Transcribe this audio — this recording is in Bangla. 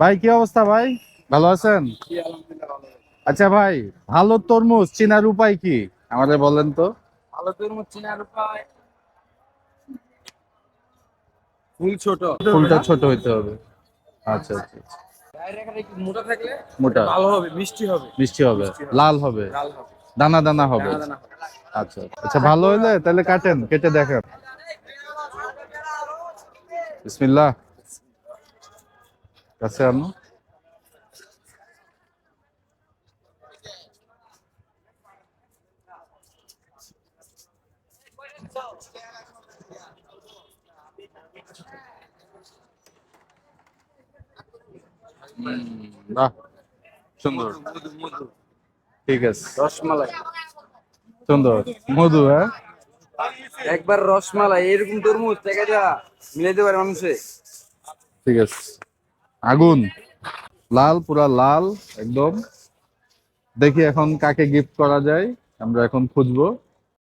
ভাই কি অবস্থা ভাই? ভালো আছেন? আচ্ছা ভাই ভালো তরমুজ চিনার উপায় কি? আমাদের বলেন তো। ভালো তরমুজ চিনার উপায়? ফুল ছোট। ফুলটা ছোট হইতে হবে। আচ্ছা আচ্ছা আচ্ছা। ডাইরেক্ট একটু মোটা থাকলে? মোটা। ভালো হবে মিষ্টি হবে। মিষ্টি হবে। লাল হবে। দানা দানা হবে। দানা দানা হবে। আচ্ছা আচ্ছা ভালো হইলে তাহলে কাটেন কেটে দেখেন। বিসমিল্লাহ। কাছে আনো। বাহ। সুন্দর। ঠিক আছে। রসমালাই। সুন্দর। মধু হ্যাঁ? একবার রসমালাই এরকম তরমুজ টাকাটা মিলাইতে পারে মানুষে। ঠিক আছে। আগুন। লাল পুরা লাল একদম। দেখি এখন কাকে গিফট করা যায় আমরা এখন খুঁজবো।